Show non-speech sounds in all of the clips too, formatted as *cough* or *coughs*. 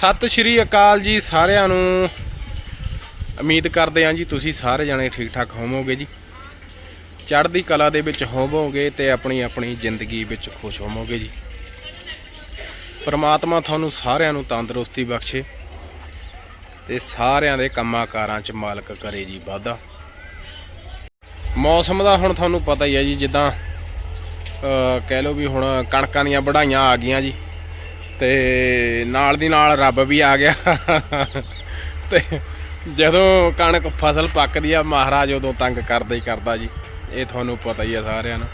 ਸਤਿ ਸ਼੍ਰੀ ਅਕਾਲ ਜੀ ਸਾਰਿਆਂ ਨੂੰ। ਉਮੀਦ ਕਰਦੇ ਹਾਂ ਜੀ ਤੁਸੀਂ ਸਾਰੇ ਜਣੇ ਠੀਕ ਠਾਕ ਹੋਵੋਗੇ ਜੀ। ਚੜ੍ਹਦੀ ਕਲਾ ਦੇ ਵਿੱਚ ਹੋਵੋਗੇ ਤੇ ਆਪਣੀ ਆਪਣੀ ਜ਼ਿੰਦਗੀ ਵਿੱਚ ਖੁਸ਼ ਹੋਵੋਗੇ ਜੀ। ਪਰਮਾਤਮਾ ਤੁਹਾਨੂੰ ਸਾਰਿਆਂ ਨੂੰ ਤੰਦਰੁਸਤੀ ਬਖਸ਼ੇ ਤੇ ਸਾਰਿਆਂ ਦੇ ਕੰਮਾਂ ਕਾਰਾਂ 'ਚ ਮਾਲਕ ਕਰੇ ਜੀ ਵਾਧਾ। ਮੌਸਮ ਦਾ ਹੁਣ ਤੁਹਾਨੂੰ ਪਤਾ ਹੀ ਹੈ ਜੀ, ਜਿੱਦਾਂ ਕਹਿ ਲਓ ਵੀ ਹੁਣ ਕਣਕਾਂ ਦੀਆਂ ਵਢਾਈਆਂ ਆ ਗਈਆਂ ਜੀ। ਤੇ ਨਾਲ ਦੀ ਨਾਲ ਰੱਬ ਵੀ ਆ ਗਿਆ। ਤੇ ਜਦੋਂ ਕਣਕ ਫਸਲ ਪੱਕਦੀ ਆ, ਮਹਾਰਾਜ ਉਦੋਂ ਤੰਗ ਕਰਦਾ ਹੀ ਕਰਦਾ ਜੀ। ਇਹ ਤੁਹਾਨੂੰ ਪਤਾ ਹੀ ਆ ਸਾਰਿਆਂ ਨੂੰ।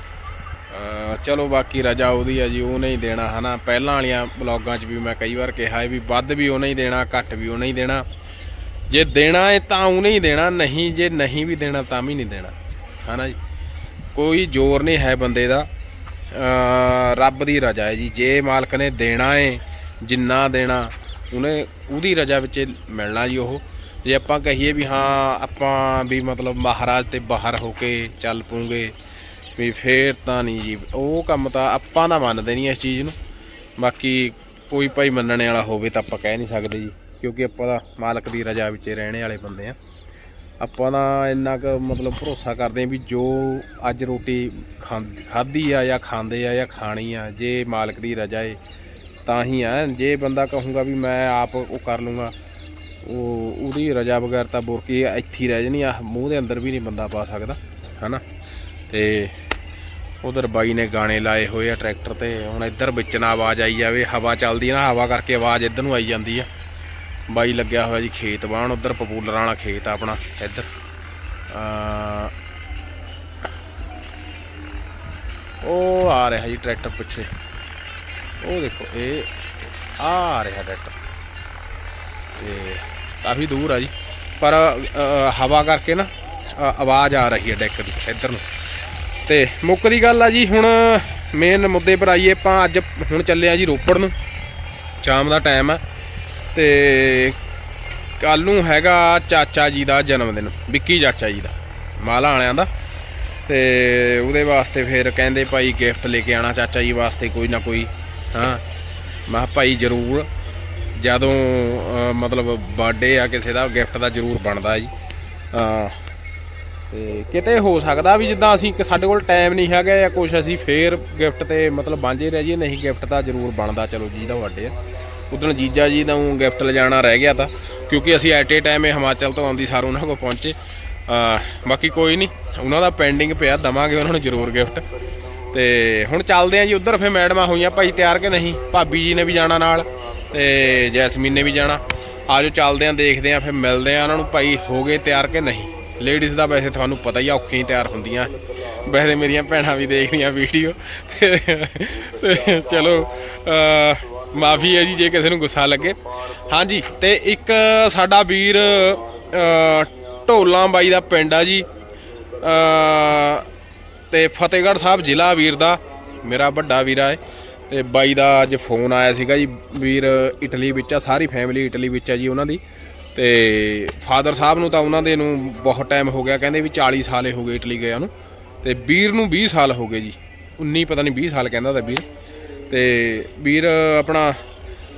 ਚਲੋ ਬਾਕੀ ਰਜਾ ਉਹਦੀ ਆ ਜੀ, ਉਹਨੇ ਨਹੀਂ ਦੇਣਾ ਹਨਾ। ਪਹਿਲਾਂ ਵਾਲੀਆਂ ਬਲੌਗਾਂ 'ਚ ਵੀ ਮੈਂ ਕਈ ਵਾਰ ਕਿਹਾ ਹੈ ਵੀ ਵੱਧ ਵੀ ਉਹਨੇ ਨਹੀਂ ਦੇਣਾ, ਘੱਟ ਵੀ ਉਹਨੇ ਨਹੀਂ ਦੇਣਾ। ਜੇ ਦੇਣਾ ਹੈ ਤਾਂ ਉਹਨੇ ਨਹੀਂ ਦੇਣਾ, ਨਹੀਂ ਜੇ ਨਹੀਂ ਵੀ ਦੇਣਾ ਤਾਂ ਵੀ ਨਹੀਂ ਦੇਣਾ। ਹਨਾ ਜੀ। ਕੋਈ ਜ਼ੋਰ ਨਹੀਂ ਹੈ ਬੰਦੇ ਦਾ। ਰੱਬ ਦੀ ਰਜ਼ਾ ਹੈ ਜੀ। ਜੇ ਮਾਲਕ ਨੇ ਦੇਣਾ ਏ, ਜਿੰਨਾ ਦੇਣਾ, ਉਹਨੇ ਉਹਦੀ ਰਜ਼ਾ ਵਿੱਚ ਮਿਲਣਾ ਜੀ ਉਹ। ਜੇ ਆਪਾਂ ਕਹੀਏ ਵੀ ਹਾਂ, ਆਪਾਂ ਵੀ ਮਤਲਬ ਮਹਾਰਾਜ ਤੇ ਬਾਹਰ ਹੋ ਕੇ ਚੱਲ ਪੂਗੇ ਵੀ ਫੇਰ ਤਾਂ ਨਹੀਂ ਜੀ। ਉਹ ਕੰਮ ਤਾਂ ਆਪਾਂ ਤਾਂ ਮੰਨਦੇ ਨਹੀਂ ਇਸ ਚੀਜ਼ ਨੂੰ। ਬਾਕੀ ਕੋਈ ਭਾਈ ਮੰਨਣ ਵਾਲਾ ਹੋਵੇ ਤਾਂ ਆਪਾਂ ਕਹਿ ਨਹੀਂ ਸਕਦੇ ਜੀ, ਕਿਉਂਕਿ ਆਪਾਂ ਤਾਂ ਮਾਲਕ ਦੀ ਰਜ਼ਾ ਵਿੱਚ ਰਹਿਣੇ ਵਾਲੇ ਬੰਦੇ ਆ। ਆਪਾਂ ਤਾਂ ਇੰਨਾ ਕੁ ਮਤਲਬ ਭਰੋਸਾ ਕਰਦੇ ਹਾਂ ਵੀ ਜੋ ਅੱਜ ਰੋਟੀ ਖਾਧੀ ਆ ਜਾਂ ਖਾਂਦੇ ਆ ਜਾਂ ਖਾਣੀ ਆ, ਜੇ ਮਾਲਕ ਦੀ ਰਜ਼ਾ ਏ, ਤਾਂ ਹੀ ਆ। ਜੇ ਬੰਦਾ ਕਹੂੰਗਾ ਵੀ ਮੈਂ ਆਪ ਉਹ ਕਰ ਲੂੰਗਾ, ਉਹ, ਉਹਦੀ ਰਜ਼ਾ ਬਗੈਰ ਤਾਂ ਬੁਰਕੀ ਇੱਥੇ ਰਹਿ ਜਣੀ ਆ। ਮੂੰਹ ਦੇ ਅੰਦਰ ਵੀ ਨਹੀਂ ਬੰਦਾ ਪਾ ਸਕਦਾ, ਹਨਾ? ਤੇ ਉਧਰ ਬਾਈ ਨੇ ਗਾਣੇ ਲਾਏ ਹੋਏ ਆ ਟਰੈਕਟਰ ਤੇ, ਹੁਣ ਇੱਧਰ ਵਿੱਚ ਨਾ ਆਵਾਜ਼ ਆਈ ਜਾਵੇ, ਹਵਾ ਚੱਲਦੀ ਆ ਨਾ, ਹਵਾ ਕਰਕੇ ਆਵਾਜ਼ ਇੱਧਰ ਨੂੰ ਆਈ ਜਾਂਦੀ ਆ। ਬਾਈ ਲੱਗਿਆ ਹੋਇਆ ਜੀ ਖੇਤ ਬਾਣ ਉਧਰ ਪਪੂਲਰਾਂ ਵਾਲਾ ਖੇਤ ਆ ਆਪਣਾ, ਇੱਧਰ। ਉਹ ਆ ਰਿਹਾ ਜੀ ਟਰੈਕਟਰ ਪਿੱਛੇ। ਉਹ ਦੇਖੋ, ਇਹ ਆ ਰਿਹਾ ਟਰੈਕਟਰ। ਤੇ ਕਾਫੀ ਦੂਰ ਆ ਜੀ। ਪਰ ਹਵਾ ਕਰਕੇ ਨਾ ਆਵਾਜ਼ ਆ ਰਹੀ ਹੈ ਡੈਕ ਦੀ, ਇੱਧਰ ਨੂੰ। ਤੇ ਮੁੱਕ ਦੀ ਗੱਲ ਆ ਜੀ, ਹੁਣ ਮੇਨ ਮੁੱਦੇ ਪਰ ਆਈਏ ਆਪਾਂ, ਅੱਜ ਹੁਣ ਚੱਲੇ ਆ ਜੀ ਰੋਪੜ ਨੂੰ। ਸ਼ਾਮ ਦਾ ਟਾਈਮ ਆ। ਤੇ ਕੱਲ ਨੂੰ ਹੈਗਾ ਚਾਚਾ ਜੀ ਦਾ ਜਨਮ ਦਿਨ ਵਿੱਕੀ ਚਾਚਾ ਜੀ ਦਾ ਮਾਲਾ ਵਾਲਿਆਂ ਦਾ। ਤੇ ਉਹਦੇ ਵਾਸਤੇ ਫਿਰ ਕਹਿੰਦੇ ਭਾਈ ਗਿਫਟ ਲੈ ਕੇ ਆਣਾ ਚਾਚਾ ਜੀ ਵਾਸਤੇ ਕੋਈ ਨਾ ਕੋਈ ਹਾਂ। ਮੈਂ ਭਾਈ ਜ਼ਰੂਰ ਜਦੋਂ ਮਤਲਬ ਬਰਥਡੇ ਆ ਕਿਸੇ ਦਾ ਗਿਫਟ ਦਾ ਜ਼ਰੂਰ ਬਣਦਾ ਜੀ। ਅਹ, ਤੇ ਕਿਤੇ ਹੋ ਸਕਦਾ ਵੀ ਜਿੱਦਾਂ ਅਸੀਂ ਸਾਡੇ ਕੋਲ ਟਾਈਮ ਨਹੀਂ ਹੈਗਾ ਜਾਂ ਕੁਝ ਅਸੀਂ ਫੇਰ ਗਿਫਟ ਤੇ ਮਤਲਬ ਵਾਂਝੇ ਰਹਿ ਜਾਈਏ ਨਹੀਂ ਗਿਫਟ ਤਾਂ ਜ਼ਰੂਰ ਬਣਦਾ ਚਲੋ ਜੀ ਦਾ ਵੱਡੇ ਆ। ਉਦੋਂ ਜੀਜਾ ਜੀ ਦਾ ਗਿਫਟ ਲਿਜਾਣਾ ਰਹਿ ਗਿਆ ਤਾਂ, ਕਿਉਂਕਿ ਅਸੀਂ ਐਟ ਏ ਟਾਈਮ ਇਹ ਹਿਮਾਚਲ ਤੋਂ ਆਉਂਦੀ ਸਾਰ ਉਹਨਾਂ ਕੋਲ ਪਹੁੰਚੇ। ਬਾਕੀ ਕੋਈ ਨਹੀਂ, ਉਹਨਾਂ ਦਾ ਪੈਂਡਿੰਗ ਪਿਆ, ਦਵਾਂਗੇ ਉਹਨਾਂ ਨੂੰ ਜ਼ਰੂਰ ਗਿਫਟ ਤੇ ਹੁਣ ਚੱਲਦੇ ਆਂ ਜੀ ਉਧਰ ਫੇ ਮੈਡਮਾਂ ਹੋਈਆਂ ਭਾਈ ਤਿਆਰ ਕਿ ਨਹੀਂ? ਭਾਬੀ ਜੀ ਨੇ ਵੀ ਜਾਣਾ ਨਾਲ, ਤੇ ਜੈਸਮੀਨ ਨੇ ਵੀ ਜਾਣਾ। ਆਜੋ ਚੱਲਦੇ ਆਂ, ਦੇਖਦੇ ਆਂ ਫੇ ਮਿਲਦੇ ਆਂ ਉਹਨਾਂ ਨੂੰ ਭਾਈ, ਹੋ ਗਏ ਤਿਆਰ ਕਿ ਨਹੀਂ? ਲੇਡੀਜ਼ ਦਾ ਵੈਸੇ ਤੁਹਾਨੂੰ ਪਤਾ ਹੀ ਆ, ਔਖੀਆਂ ਹੀ ਤਿਆਰ ਹੁੰਦੀਆਂ। ਵੈਸੇ ਮੇਰੀਆਂ ਭੈਣਾਂ ਵੀ ਦੇਖਦੀਆਂ ਵੀਡੀਓ। ਤੇ ਚਲੋ ਮਾਫੀ ਹੈ ਜੀ ਜੇ ਕਿਸੇ ਨੂੰ ਗੁੱਸਾ ਲੱਗੇ। ਹਾਂਜੀ ਤੇ ਇੱਕ ਸਾਡਾ ਵੀਰ ਅਹ, ਢੋਲਾਂ ਬਾਈ ਦਾ ਪਿੰਡ ਆ ਜੀ। ਅਹ, ਤੇ ਫਤਿਹਗੜ੍ਹ ਸਾਹਿਬ ਜ਼ਿਲ੍ਹਾ ਵੀਰ ਦਾ ਮੇਰਾ ਵੱਡਾ ਵੀਰਾ ਹੈ। ਤੇ ਬਾਈ ਦਾ ਅੱਜ ਫੋਨ ਆਇਆ ਸੀਗਾ ਜੀ ਵੀਰ ਇਟਲੀ ਵਿੱਚ ਆ ਸਾਰੀ ਫੈਮਿਲੀ ਇਟਲੀ ਵਿੱਚ ਆ ਜੀ ਉਹਨਾਂ ਦੀ। ਤੇ ਫਾਦਰ ਸਾਹਿਬ ਨੂੰ ਤਾਂ ਉਹਨਾਂ ਦੇ ਨੂੰ ਬਹੁਤ ਟਾਈਮ ਹੋ ਗਿਆ ਕਹਿੰਦੇ ਵੀ 40 ਸਾਲੇ ਹੋ ਗਏ ਇਟਲੀ ਗਏ ਉਹਨੂੰ ਤੇ ਵੀਰ ਨੂੰ 20 ਸਾਲ ਹੋ ਗਏ ਜੀ। 19 ਪਤਾ ਨਹੀਂ 20 ਸਾਲ ਕਹਿੰਦਾ ਤਾਂ ਵੀਰ। ਤੇ ਵੀਰ ਆਪਣਾ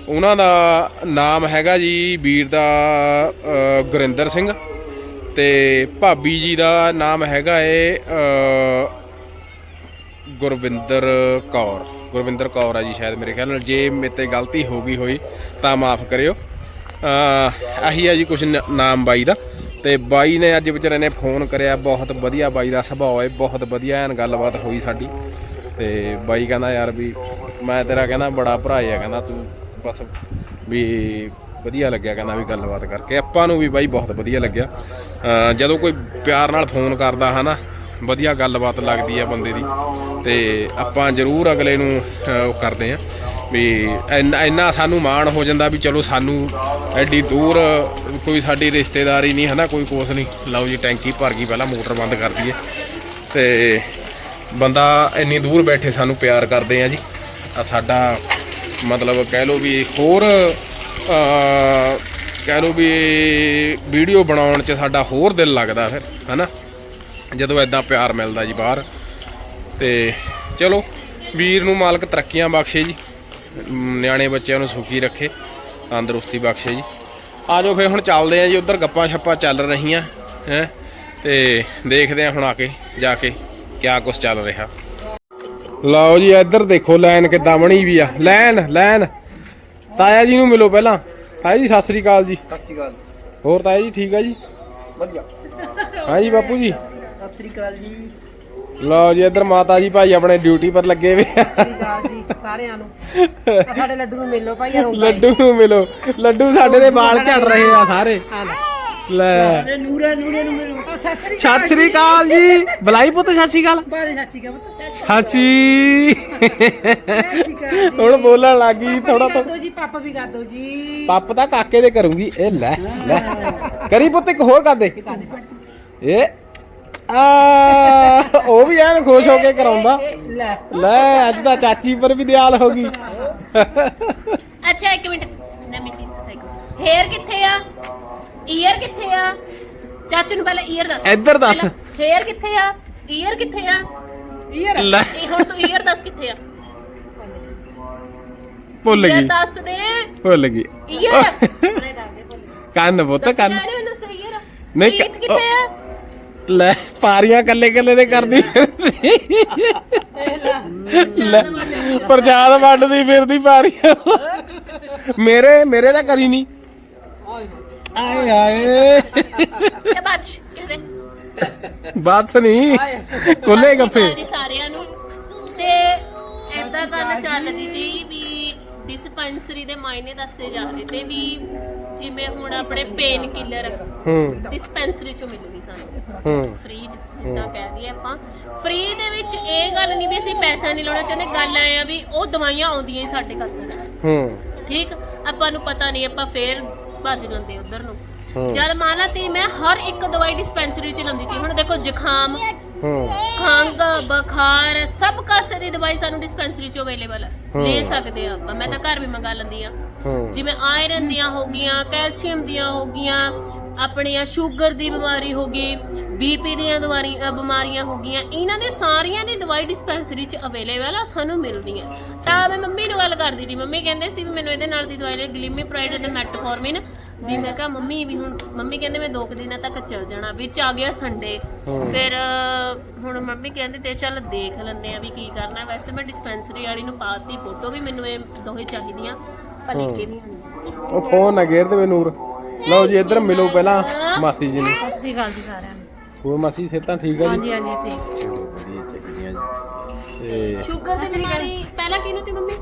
ਉਹਨਾਂ ਦਾ ਨਾਮ ਹੈਗਾ ਜੀ ਵੀਰ ਦਾ ਗੁਰਿੰਦਰ ਸਿੰਘ ਤੇ ਭਾਬੀ ਜੀ ਦਾ ਨਾਮ ਹੈਗਾ ਏ ਗੁਰਵਿੰਦਰ ਕੌਰ। ਗੁਰਵਿੰਦਰ ਕੌਰ ਆ ਜੀ ਸ਼ਾਇਦ ਮੇਰੇ ਖਿਆਲ ਨਾਲ ਜੇ ਮੇਰੇ ਤੇ ਗਲਤੀ ਹੋ ਗਈ ਹੋਈ ਤਾਂ ਮਾਫ ਕਰਿਓ। ਅ, ਆਹੀ ਆ ਜੀ ਕੁਝ ਨਾਮ ਬਾਈ ਦਾ। ਤੇ ਬਾਈ ਨੇ ਅੱਜ ਵਿਚਾਰੇ ਨੇ ਫੋਨ ਕਰਿਆ ਬਹੁਤ ਵਧੀਆ ਬਾਈ ਦਾ ਸੁਭਾਅ ਹੈ ਬਹੁਤ ਵਧੀਆ ਐਨ ਗੱਲਬਾਤ ਹੋਈ ਸਾਡੀ। ਤੇ ਬਾਈ ਕਹਿੰਦਾ ਯਾਰ ਵੀ ਮੈਂ ਤੇਰਾ ਕਹਿੰਦਾ ਬੜਾ ਭਰਾ ਆ, ਕਹਿੰਦਾ ਤੂੰ ਬਸ ਵੀ ਵਧੀਆ ਲੱਗਿਆ ਕਹਿੰਦਾ ਵੀ ਗੱਲਬਾਤ ਕਰਕੇ। ਆਪਾਂ ਨੂੰ ਵੀ ਬਾਈ ਬਹੁਤ ਵਧੀਆ ਲੱਗਿਆ। ਜਦੋਂ ਕੋਈ ਪਿਆਰ ਨਾਲ ਫੋਨ ਕਰਦਾ ਹਨਾ, ਵਧੀਆ ਗੱਲਬਾਤ ਲੱਗਦੀ ਆ ਬੰਦੇ ਦੀ। ਤੇ ਆਪਾਂ ਜ਼ਰੂਰ ਅਗਲੇ ਨੂੰ ਉਹ ਕਰਦੇ ਆ ਵੀ ਇੰਨਾ ਇੰਨਾ ਸਾਨੂੰ ਮਾਣ ਹੋ ਜਾਂਦਾ ਵੀ ਚਲੋ ਸਾਨੂੰ ਐਡੀ ਦੂਰ ਕੋਈ ਸਾਡੀ ਰਿਸ਼ਤੇਦਾਰੀ ਨਹੀਂ ਹਨਾ, ਕੋਈ ਕੋਸ ਨਹੀਂ। ਲਓ ਜੀ, ਟੈਂਕੀ ਭਰ ਗਈ, ਪਹਿਲਾਂ ਮੋਟਰ ਬੰਦ ਕਰ ਦਈਏ। ਤੇ ਬੰਦਾ ਇੰਨੀ ਦੂਰ ਬੈਠੇ ਸਾਨੂੰ ਪਿਆਰ ਕਰਦੇ ਆ ਜੀ। ਆ ਸਾਡਾ ਮਤਲਬ ਕਹਿ ਲਓ ਵੀ ਹੋਰ ਕਹਿ ਲਓ ਵੀ ਵੀਡੀਓ ਬਣਾਉਣ 'ਚ ਸਾਡਾ ਹੋਰ ਦਿਲ ਲੱਗਦਾ ਫਿਰ, ਹਨਾ? ਜਦੋਂ ਐਦਾਂ ਪਿਆਰ ਮਿਲਦਾ ਜੀ ਬਾਹਰ। ਤੇ ਚਲੋ, ਵੀਰ ਨੂੰ ਮਾਲਕ ਤਰੱਕੀਆਂ ਬਖਸ਼ੇ ਜੀ। ਨਿਆਣੇ ਬੱਚਿਆਂ ਨੂੰ ਸੁਖੀ ਰੱਖੇ, ਤੰਦਰੁਸਤੀ ਬਖਸ਼ੇ ਜੀ। ਆ ਜਾਓ ਫੇ ਹੁਣ ਚੱਲਦੇ ਆ ਜੀ, ਉਧਰ ਗੱਪਾਂ ਛੱਪਾਂ ਚੱਲ ਰਹੀਆਂ, ਹੈ? ਤੇ ਦੇਖਦੇ ਆ ਹੁਣ ਆ ਕੇ, ਜਾ ਕੇ। ਕਿਆ ਕੁਛ ਚੱਲ ਰਿਹਾ। ਲਓ ਜੀ ਇੱਧਰ ਦੇਖੋ ਲਾਈਨ ਕਿੱਦਾਂ ਬਣੀ ਵੀ ਆ। Line line. ਤਾਇਆ ਜੀ ਨੂੰ ਮਿਲੋ ਪਹਿਲਾਂ। ਤਾਇਆ ਜੀ ਸਤਿ ਸ੍ਰੀ ਅਕਾਲ ਜੀ। ਸਤਿ ਸ਼੍ਰੀ ਅਕਾਲ। ਹੋਰ ਤਾਇਆ ਜੀ ਠੀਕ ਆ ਜੀ? ਵਧੀਆ। ਹਾਂ ਜੀ ਬਾਪੂ ਜੀ। ਸਤਿ ਸ਼੍ਰੀ ਅਕਾਲ ਜੀ। ਲਓ ਜੀ ਇੱਧਰ ਮਾਤਾ ਜੀ ਭਾਈ ਆਪਣੇ ਡਿਊਟੀ ਪਰ ਲੱਗੇ ਵੇ ਆ। ਸ੍ਰੀਕਾਲ ਜੀ ਸਾਰਿਆਂ ਨੂੰ। ਸਾਡੇ ਲੱਡੂ ਨੂੰ ਮਿਲੋ ਭਾਈ ਲੱਡੂ ਨੂੰ ਮਿਲੋ। ਲੱਡੂ ਸਾਡੇ ਦੇ ਵਾਲ ਝੜ ਰਹੇ ਆ ਸਾਰੇ। ਲੈ। ਨੂਰਾ ਨੂਰੇ ਨੂੰ ਸਤਿ ਸ੍ਰੀ ਅਕਾਲ ਜੀ। ਬੁਲਾਈ ਪੁੱਤ ਸਤਿ ਸ੍ਰੀ ਅਕਾਲ। ਬਾਰੇ ਸੱਚੀ ਕਾ ਪਤਾ ਸਾਚੀ ਹੁਣ ਬੋਲਣ ਲੱਗੀ ਥੋੜਾ ਦੋ ਜੀ ਪਾਪਾ ਵੀ ਕਰ ਦੋ ਜੀ। ਪੱਪ ਤਾਂ ਕਾਕੇ ਦੇ ਕਰੂੰਗੀ। ਇਹ ਲੈ ਲੈ। ਕਰੀ ਪੁੱਤ ਇੱਕ ਹੋਰ ਕਰ ਦੇ ਇਹ ਆ ਉਹ ਵੀ ਐਨ ਖੁਸ਼ ਹੋ ਕੇ ਕਰਾਉਂਦਾ। ਲੈ। ਲੈ ਅੱਜ ਤਾਂ ਚਾਚੀ ਪਰ ਵੀ ਦਿਆਲ ਹੋ ਗਈ। ਅੱਛਾ ਇੱਕ ਮਿੰਟ। ਨਵੀਂ ਚੀਜ਼ ਸਿਖਾਈ ਹੇਅਰ ਕਿੱਥੇ ਆ? ਈਅਰ ਕਿੱਥੇ ਆ? ਚਾਚੂ ਨੂੰ ਪਹਿਲਾਂ ਈਅਰ ਦੱਸ। ਇੱਧਰ ਦੱਸ। ਹੇਅਰ ਕਿੱਥੇ ਆ? ਈਅਰ ਕਿੱਥੇ ਆ? ਈਅਰ ਲੈ। ਇਹ ਹੁਣ ਤੂੰ ਈਅਰ ਦੱਸ ਕਿੱਥੇ ਆ? ਭੁੱਲ ਈਅਰ ਗਈ। ਦੱਸ ਦੇ। ਭੁੱਲ ਗਈ। ਈਅਰ ਕੰਨ ਪੁੱਤ ਕੰਨ। ਨਹੀਂ ਉਹਨੂੰ ਸਹੀ ਈਅਰ ਨਹੀਂ, ਨਹੀਂ ਕ- ਕਿੱਥੇ ਆ? ਲੈ ਪਾਰੀਆਂ ਕੱਲੇ ਕੱਲੇ ਦੇ ਕਰਦੀ। ਲੈ। ਪ੍ਰਸ਼ਾਦ ਵੰਡਦੀ ਫਿਰਦੀ ਪਾਰੀਆਂ। ਮੇਰੇ ਮੇਰੇ ਤਾਂ ਕਰੀ ਨਹੀਂ ਆਏ ਆਏ। ਤੇ ਬੱਚ ਕਿਹਦੇ? ਬਾਤ ਸੁਣੀ ਕੋਲੇ ਗੱਫੇ। ਜੀ ਸਾਰਿਆਂ ਨੂੰ। ਤੇ ਏਦਾਂ ਗੱਲ ਚੱਲਦੀ ਜੀ ਵੀ ਡਿਸਪੈਂਸਰੀ ਦੇ ਮਾਇਨੇ ਦੱਸੇ ਜਾ ਰਹੇ ਤੇ ਵੀ ਜਿਵੇਂ ਹੁਣ ਆਪਣੇ ਪੇਨ ਕਿਲਰ ਹੂੰ। ਡਿਸਪੈਂਸਰੀ ਚੋਂ ਮਿਲੂਗੀ ਸਾਨੂੰ। ਹੂੰ। ਫ੍ਰੀ ਜਿੱਦਾਂ ਕਹਿ ਦਈਏ ਆਪਾਂ। ਫ੍ਰੀ ਦੇ ਵਿੱਚ ਇਹ ਗੱਲ ਨਹੀਂ ਵੀ ਅਸੀਂ ਪੈਸਾ ਨਹੀਂ ਲਾਉਣਾ ਚਾਹੁੰਦੇ ਗੱਲ ਐ ਆ ਵੀ ਉਹ ਦਵਾਈਆਂ ਆਉਂਦੀਆਂ ਹੀ ਸਾਡੇ। ਹੂੰ। ਠੀਕ? ਆਪਾਂ ਨੂੰ ਪਤਾ ਨਹੀਂ ਆਪਾਂ ਫੇਰ ਭੱਜ ਲੈਂਦੇ ਉਧਰ ਨੂੰ। ਹੂੰ। ਜਦ ਮੰਨ ਲਾ ਤੀ ਮੈਂ ਹਰ ਇੱਕ ਦਵਾਈ ਡਿਸਪੈਂਸਰੀ ਚ ਲਾਉਂਦੀ ਸੀ। ਹੁਣ ਦੇਖੋ ਜ਼ੁਕਾਮ ਹੂੰ। ਖੰਗ ਬੁਖਾਰ ਸਭ ਕਾਸੇ ਦੀ ਦਵਾਈ ਸਾਨੂੰ ਡਿਸਪੈਂਸਰੀ ਚ ਅਵੇਲੇਬਲ ਹੈ ਹੂੰ। ਲੈ ਸਕਦੇ ਆ ਆਪਾਂ। ਮੈਂ ਤਾਂ ਘਰ ਵੀ ਮੰਗਾ ਲੈਂਦੀ ਆ। ਹੂੰ। ਜਿਵੇਂ ਆਇਰਨ ਦੀਆਂ ਹੋ ਗਈਆਂ ਕੈਲਸ਼ੀਅਮ ਦੀਆਂ ਹੋ ਗਈਆਂ ਆਪਣੀਆਂ ਸ਼ੂਗਰ ਦੀ ਬਿਮਾਰੀ ਹੋ ਗਈ ਬੀਪੀ ਦੀਆਂ ਦਵਾਰੀ ਅ, ਬਿਮਾਰੀਆਂ ਹੋ ਗਈਆਂ। ਇਹਨਾਂ ਦੀ ਸਾਰੀਆਂ ਦੀ ਦਵਾਈ ਡਿਸਪੈਂਸਰੀ 'ਚ ਅਵੇਲੇਬਲ ਆ ਸਾਨੂੰ ਮਿਲਦੀਆਂ। ਤਾਂ ਮੈਂ ਮੰਮੀ ਨੂੰ ਗੱਲ ਕਰਦੀ ਸੀ। ਮੰਮੀ ਕਹਿੰਦੇ ਸੀ ਵੀ ਮੈਨੂੰ ਇਹਦੇ ਨਾਲ ਦੀ ਦਵਾਈ ਲੈ ਗਲਿਮੀਪ੍ਰਾਈਡ ਤੇ ਮੈਟਫੋਰਮਿਨ ਵੀ ਮੈਂ ਕਿਹਾ ਮੰਮੀ ਵੀ ਹੁਣ ਮੰਮੀ ਕਹਿੰਦੇ ਮੈਂ ਦੋ ਕੁ ਦਿਨਾਂ ਤੱਕ ਚੱਲ ਜਾਣਾ। ਵਿੱਚ ਆ ਗਿਆ ਸੰਡੇ ਹੂੰ। ਫਿਰ ਹੁਣ ਮੰਮੀ ਕਹਿੰਦੇ ਤੇ ਚੱਲ ਦੇਖ ਲੈਂਦੇ ਆ ਵੀ ਕੀ ਕਰਨਾ। ਵੈਸੇ ਮੈਂ ਡਿਸਪੈਂਸਰੀ ਵਾਲੀ ਨੂੰ ਪਾਤੀ ਫੋਟੋ ਵੀ ਮੈਨੂੰ ਇਹ ਦੋਹੇ ਚਾਹੀਦੀਆਂ। ਪਰ ਲਿਖ ਕੇ ਆਉਂਦੀ ਉਹ ਫੋਨ ਨਾ ਗੇਰ ਦੇਵੇ ਨੂਰ। ਲਓ ਜੀ ਇੱਧਰ ਮਿਲੋ ਪਹਿਲਾਂ ਮਾਸੀ ਜੀ ਨੂੰ। ਸਤਿ ਸ੍ਰੀ ਅਕਾਲ ਜੀ ਸਾਰਿਆਂ ਨੂੰ। ਹੋਰ ਮਾਸੀ ਸਿਹਤਾਂ ਠੀਕ ਆ ਜੀ? ਹਾਂਜੀ ਹਾਂਜੀ ਠੀਕ। ਚਲੋ ਵਧੀਆ ਚਾਹੀਦੀਆਂ ਜੀ। ਤੇ ਸ਼ੂਗਰ ਦੀ ਬਿਮਾਰੀ ਪਹਿਲਾਂ ਕਿਹਨੂੰ ਸੀ ਮੰਮੀ?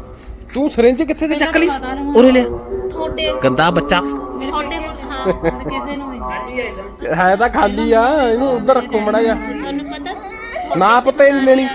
ਤੂੰ ਸਿਰਿੰਜ ਕਿੱਥੇ ਤੇ ਚੱਕ ਲਈ? ਉਰੇ ਲਿਆ। ਤੁਹਾਡੇ ਗੰਦਾ ਬੱਚਾ। ਤੁਹਾਡੇ ਹਾਂ ਕਿਸੇ ਨੂੰ ਵੀ। ਹੈ ਤਾਂ ਖਾਲੀ ਆ ਇਹਨੂੰ ਉੱਧਰ ਰੱਖੋ ਮੜਾ ਜਾ ਤੁਹਾਨੂੰ ਪਤਾ? ਨਾ ਪਤਾ ਹੀ ਨਹੀਂ ਲੈਣੀ।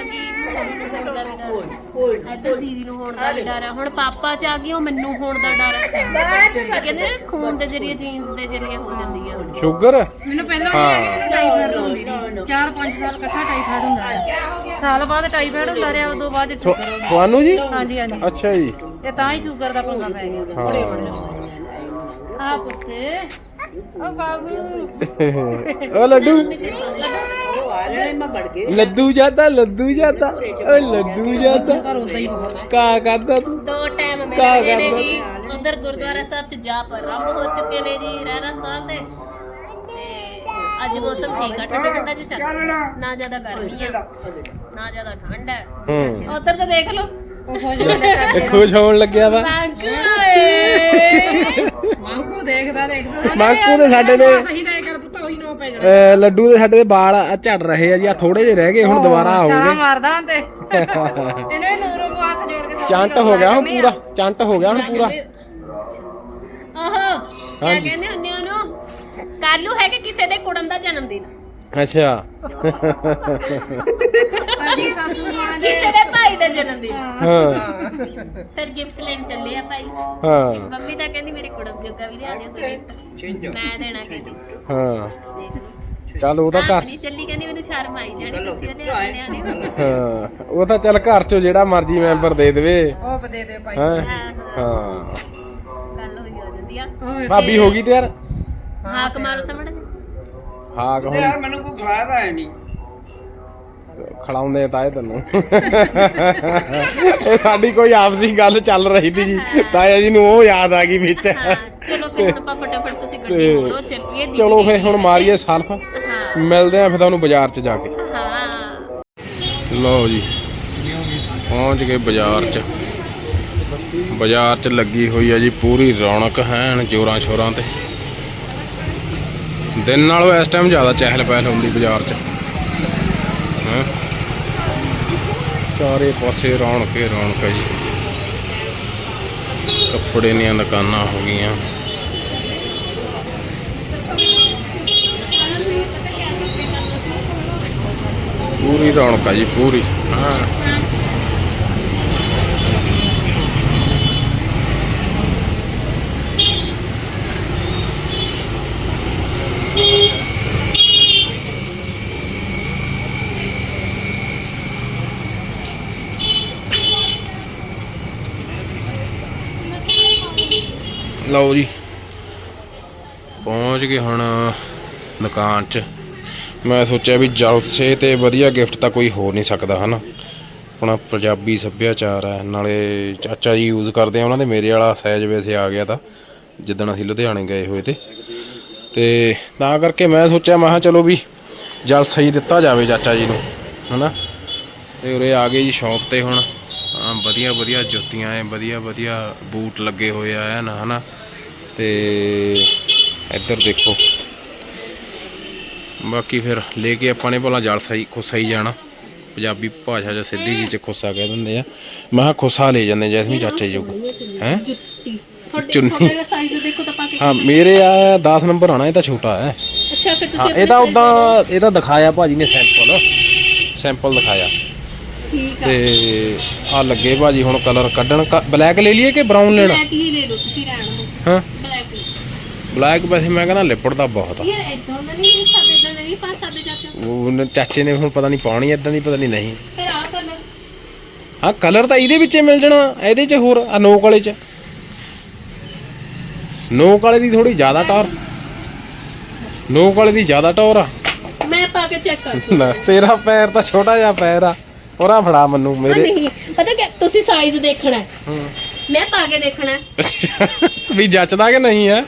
ਇੱਧਰ ਦੀਦੀ ਨੂੰ। ਹੋਣ ਦਾ ਡਰ ਹੈ ਹੁਣ ਪਾਪਾ ਚ ਆ ਗਈ ਉਹ ਮੈਨੂੰ ਹੋਣ ਦਾ ਡਰ ਹੈ ਕਹਿੰਦੇ ਨੇ ਖੂਨ ਦੇ ਜਰੀਏ ਜੀਨਸ ਦੇ ਜਰੀਏ ਹੋ ਜਾਂਦੀ ਆ। ਸ਼ੂਗਰ? ਮੈਨੂੰ ਪਹਿਲਾਂ ਹਾਂ। ਟਾਈਫਾਇਡ ਤੋਂ ਹੁੰਦੀ ਸੀ 4-5 ਸਾਲ ਇਕੱਠਾ ਟਾਈਫਾਇਡ ਹੁੰਦਾ ਰਿਹਾ। ਸਾਲ ਬਾਅਦ ਟਾਈਫਾਇਡ ਹੁੰਦਾ ਰਿਹਾ ਉਦੋਂ ਬਾਅਦ ਤੁ- ਸ਼ੂਗਰ ਹੋ ਗਈ। ਤੁਹਾਨੂੰ ਜੀ? ਹਾਂਜੀ ਹਾਂਜੀ। ਅੱਛਾ ਜੀ। ਤੇ ਤਾਂ ਹੀ ਸ਼ੂਗਰ ਦਾ ਪੰਗਾ ਪੈ ਗਿਆ। ਹਾਂ। ਆ ਪੁੱਤੇ। ਉਹ ਬਾਬੂ। *laughs* ਉਹ ਲੱਡੂ? ਆ ਲੱਡੂ ਜਾਂਦਾ ਲੱਡੂ ਜਾਂਦਾ। ਓ ਲੱਡੂ ਜਾਂਦਾ। ਕਾ ਕਰਦਾ ਤੂੰ। ਦੋ ਟਾਈਮ ਜਿਹੜੇ ਕਰਦਾ? ਜੀ ਉਧਰ ਗੁਰਦੁਆਰਾ ਸਾਹਿਬ ਚ ਜਾਪ ਆਰੰਭ ਹੋ ਚੁੱਕੇ ਨੇ ਜੀ ਰਹਿਰਾ ਸਾਹਿਬ ਦੇ ਤੇ ਅੱਜ ਮੌਸਮ ਠੀਕ ਆ ਠੰਡਾ ਠੰਡਾ ਜਿਹਾ ਚੱਲ ਰਿਹਾ। ਨਾ ਜ਼ਿਆਦਾ ਗਰਮੀ ਆ ਨਾ ਜ਼ਿਆਦਾ ਠੰਡ ਹੈ ਹੂੰ। ਉਧਰ ਤਾਂ ਦੇਖ ਲਓ ਇਹ ਖੁਸ਼ ਹੋਣ ਲੱਗਿਆ ਵਾ। ਮਾਂਕੂ ਦੇਖਦਾ ਦੇਖਦਾ। ਮਾਂਕੂ ਦੇ ਸਾਡੇ ਦੇ ਸਹੀ ਨਾ ਕਰ ਪੁੱਤ ਉਹੀ ਨੋ ਪੈ ਜਾਣਾ। ਅਹ ਲੱਡੂ ਦੇ ਸਾਡੇ ਦੇ ਵਾਲ ਆ ਝੜ ਰਹੇ ਆ ਜੀ ਆ ਥੋੜੇ ਜਿਹੇ ਰਹਿ ਗਏ ਹੁਣ ਦੁਬਾਰਾ ਆਉਗੇ ਮਾਰਦਾ ਤੇ। *laughs* ਇਹਨੇ ਨੂਰੋਂ ਨੂੰ ਹੱਥ ਜੋੜ ਕੇ ਚੰਟ ਹੋ ਗਿਆ ਹੁਣ ਪੂਰਾ ਚੰਟ ਹੋ ਗਿਆ ਹੁਣ ਪੂਰਾ। ਹਾਂਜੀ। ਕਹਿੰਦੇ ਹੁੰਦੇ ਉਹਨੂੰ ਕੱਲੂ ਹੈ ਕਿ ਕਿਸੇ ਦੇ ਕੁੜਮ ਦਾ ਜਨਮ ਦਿਨ ਅੱਛਾ। ਸਾਡੀ ਸਾਸੂ ਮਾਂ ਕਿਸੇ ਦੇ ਭਾਈ ਦਾ ਜਨਮ ਦਿਨ। ਹਾਂ। ਫਿਰ ਗਿਫਟ ਲੈਣ ਚੱਲੇ ਆ ਭਾਈ। ਹਾਂ। ਮੰਮੀ ਤਾਂ ਕਹਿੰਦੀ ਮੇਰੇ ਕੁੜਮ ਜੋਗਾ ਵੀ ਲਿਆ ਦਿਓ gift। ਮੈਂ ਦੇਣਾ ਕਹਿੰਦੀ। ਹਾਂ। ਚੱਲ ਉਹ ਤਾਂ ਘਰ ਨਹੀਂ ਚੱਲੀ ਕਹਿੰਦੀ ਮੈਨੂੰ ਸ਼ਰਮ ਆਈ ਜਾਣੀ ਕਿਸੇ ਦੇ ਲਿਆ ਨਿਆਣੇ ਨੂੰ ਹਾਂ। ਉਹ ਤਾਂ ਚੱਲ ਘਰ ਚੋਂ ਜਿਹੜਾ ਮਰਜ਼ੀ ਮੈਂਬਰ ਦੇ ਦੇਵੇ। ਉਹ ਦੇ ਦੇ ਭਾਈ। ਹਾਂ। ਹਾਂ, ਹਾਂ। ਗੱਲ ਹੋਈ ਹੋ ਜਾਂਦੀ ਆ ਭਾਬੀ ਹੋ ਗਈ ਤਿਆਰ? ਹਾਕ ਮਾਰੋ ਤਾਂ ਮੜਾ ਹਾਕ ਹੁਣ ਯਾਰ ਮੈਨੂੰ ਕੋਈ ਖਵਾਇਆ ਤਾਂ ਹੈ ਨਹੀਂ। ਖੜਾਉਂਦੇ ਤਾਂ ਇਹ ਤੈਨੂੰ। ਇਹ ਸਾਡੀ ਕੋਈ ਆਪਸੀ ਗੱਲ ਚੱਲ ਰਹੀ ਸੀ ਜੀ ਤਾਇਆ ਜੀ ਨੂੰ ਉਹ ਯਾਦ ਆ ਗਈ ਵਿੱਚ। ਹਾਂ ਚਲੋ ਫਿਰ ਆਪਾਂ ਫਟਾਫਟ ਤੁਸੀਂ ਗੱਡੀ ਮੋੜੋ ਚੱਲੀਏ ਚਲੋ ਫਿਰ ਹੁਣ ਮਾਰੀਏ ਸਲਫ। ਹਾਂ। ਮਿਲਦੇ ਆਂ ਫਿਰ ਤੁਹਾਨੂੰ ਬਾਜ਼ਾਰ 'ਚ ਜਾ ਕੇ। ਹਾਂ। ਲਓ ਜੀ ਪਹੁੰਚ ਗਏ ਬਾਜ਼ਾਰ 'ਚ। ਬਾਜ਼ਾਰ 'ਚ ਲੱਗੀ ਹੋਈ ਹੈ ਜੀ ਪੂਰੀ ਰੌਣਕ ਹੈਨ ਜੋਰਾਂ ਸ਼ੋਰਾਂ ਤੇ। ਦਿਨ ਨਾਲੋਂ ਇਸ ਟਾਈਮ ਜ਼ਿਆਦਾ ਚਹਿਲ ਪਹਿਲ ਹੁੰਦੀ ਬਾਜ਼ਾਰ 'ਚ। ਹੈਂ? ਚਾਰੇ ਪਾਸੇ ਰੌਣਕ ਹੀ ਰੌਣਕ ਹੈ ਜੀ। ਕੱਪੜੇ ਦੀਆਂ ਦੁਕਾਨਾਂ ਹੋ ਗਈਆਂ। ਪੂਰੀ ਰੌਣਕ ਹੈ ਜੀ, ਪੂਰੀ। ਹਾਂ। ਲਓ ਜੀ। ਪਹੁੰਚ ਗਏ ਹੁਣ ਦੁਕਾਨ 'ਚ। ਮੈਂ ਸੋਚਿਆ ਵੀ ਜਲਸੇ ਤੇ ਵਧੀਆ ਗਿਫਟ ਤਾਂ ਕੋਈ ਹੋ ਨਹੀਂ ਸਕਦਾ, ਹਨਾ? ਆਪਣਾ ਪੰਜਾਬੀ ਸੱਭਿਆਚਾਰ ਹੈ, ਨਾਲੇ ਚਾਚਾ ਜੀ ਯੂਜ਼ ਕਰਦੇ ਆ, ਉਹਨਾਂ ਦੇ ਮੇਰੇ ਵਾਲਾ ਸਾਈਜ਼ ਵੈਸੇ ਆ ਗਿਆ ਤਾਂ, ਜਿੱਦਣ ਅਸੀਂ ਲੁਧਿਆਣੇ ਗਏ ਹੋਏ ਤੇ। ਤੇ ਤਾਂ ਕਰਕੇ ਮੈਂ ਸੋਚਿਆ, ਮੈਂ ਕਿਹਾ ਚਲੋ ਵੀ ਜਲਸਾ ਹੀ ਦਿੱਤਾ ਜਾਵੇ ਚਾਚਾ ਜੀ ਨੂੰ, ਹਨਾ? ਤੇ ਉਰੇ ਆ ਗਏ ਜੀ ਸ਼ੌਪ ਤੇ ਹੁਣ। ਵਧੀਆ ਵਧੀਆ ਜੁੱਤੀਆਂ ਐ ਵਧੀਆ ਵਧੀਆ ਬੂਟ ਲੱਗੇ ਹੋਏ ਆ ਨਾ ਹਨਾ? ਤੇ ਇੱਧਰ ਦੇਖੋ। ਬਾਕੀ ਫਿਰ ਲੈ ਕੇ ਆਪਾਂ ਨੇ ਭਲਾ ਜਲਸਾ ਹੀ ਖੁੱਸਾ ਹੀ ਜਾਣਾ। ਪੰਜਾਬੀ ਭਾਸ਼ਾ 'ਚ ਸਿੱਧੀ ਜੀ ਚ ਖੁੱਸਾ ਕਹਿ ਦਿੰਦੇ ਆ। ਮੈਂ ਕਿਹਾ ਖੁੱਸਾ ਲੈ ਜਾਂਦੇ ਜੈਸਮੀਨ ਚਾਚਾ ਜੀ ਕੋਲ ਹੈ? ਜੁੱਤੀ। ਚੁੰਨੀ। ਤੁਹਾਡੇ ਦਾ ਸਾਈਜ਼ ਦੇਖੋ ਤਾਂ ਪਾ ਕੇ ਹਾਂ ਮੇਰੇ ਆ 10 ਨੰਬਰ ਆਣਾ ਇਹ ਤਾਂ ਛੋਟਾ ਹੈ। ਅੱਛਾ ਫਿਰ ਤੁਸੀਂ ਇਹ ਤਾਂ ਉਦਾਂ ਇਹ ਤਾਂ ਦਿਖਾਇਆ ਭਾਜੀ ਨੇ ਸੈਂਪਲ ਸੈਂਪਲ ਦਿਖਾਇਆ। ਠੀਕ ਆ। ਤੇ ਆ ਲੱਗੇ ਭਾਜੀ ਹੁਣ ਕਲਰ ਕੱਢਣ। ਬਲੈਕ ਲੈ ਲਈਏ ਕਿ ਬਰਾਊਨ ਲੈਣਾ? ਬਲੈਕ ਹੀ ਲੈ ਲਓ ਤੁਸੀਂ ਰਹਿਣ ਦਿਓ। ਹਾਂ। ਬਲੈਕ ਵੈਸੇ ਮੈਂ ਕਹਿੰਦਾ ਲਿਪੜਦਾ ਬਹੁਤ ਆ। ਯਾਰ ਇਦਾਂ ਦਾ ਨਹੀਂ ਸਾਡੇ ਦਾ ਨਹੀਂ ਪਾ ਸਕਦੇ ਚਾਚਾ। ਉਹ ਉਹਨੇ ਚਾਚੇ ਨੇ ਹੁਣ ਪਤਾ ਨਹੀਂ ਪਾਉਣੀ ਇਦਾਂ ਦੀ ਪਤਾ ਨਹੀਂ ਨਹੀਂ। ਫਿਰ ਆ ਕਲਰ ਹਾਂ ਕਲਰ ਤਾਂ ਇਹਦੇ ਵਿੱਚ ਹੀ ਮਿਲ ਜਾਣਾ ਇਹਦੇ 'ਚ ਹੋਰ ਆ ਨੋਕ ਵਾਲੇ 'ਚ। ਨੋਕ ਵਾਲੇ ਦੀ ਥੋੜੀ ਜ਼ਿਆਦਾ ਟੌਰ। ਨੋਕ ਵਾਲੇ ਦੀ ਜ਼ਿਆਦਾ ਟੌਰ ਆ। ਮੈਂ ਪਾ ਕੇ ਚੈੱਕ ਕਰ ਲੈ। ਤੇਰਾ ਪੈਰ ਤਾਂ ਛੋਟਾ ਜਿਹਾ ਪੈਰ ਆ। ਹੋਰਾ ਫੜਾ ਮੈਨੂੰ ਮੇਰੇ। ਨਹੀਂ ਪਤਾ ਕਿ ਤੁਸੀਂ ਸਾਈਜ਼ ਦੇਖਣਾ ਹੂੰ। ਮੈਂ ਪਾ ਕੇ ਦੇਖਣਾ ਹੈ। ਵੀ ਜੱਚਦਾ ਕਿ ਨਹੀਂ ਆ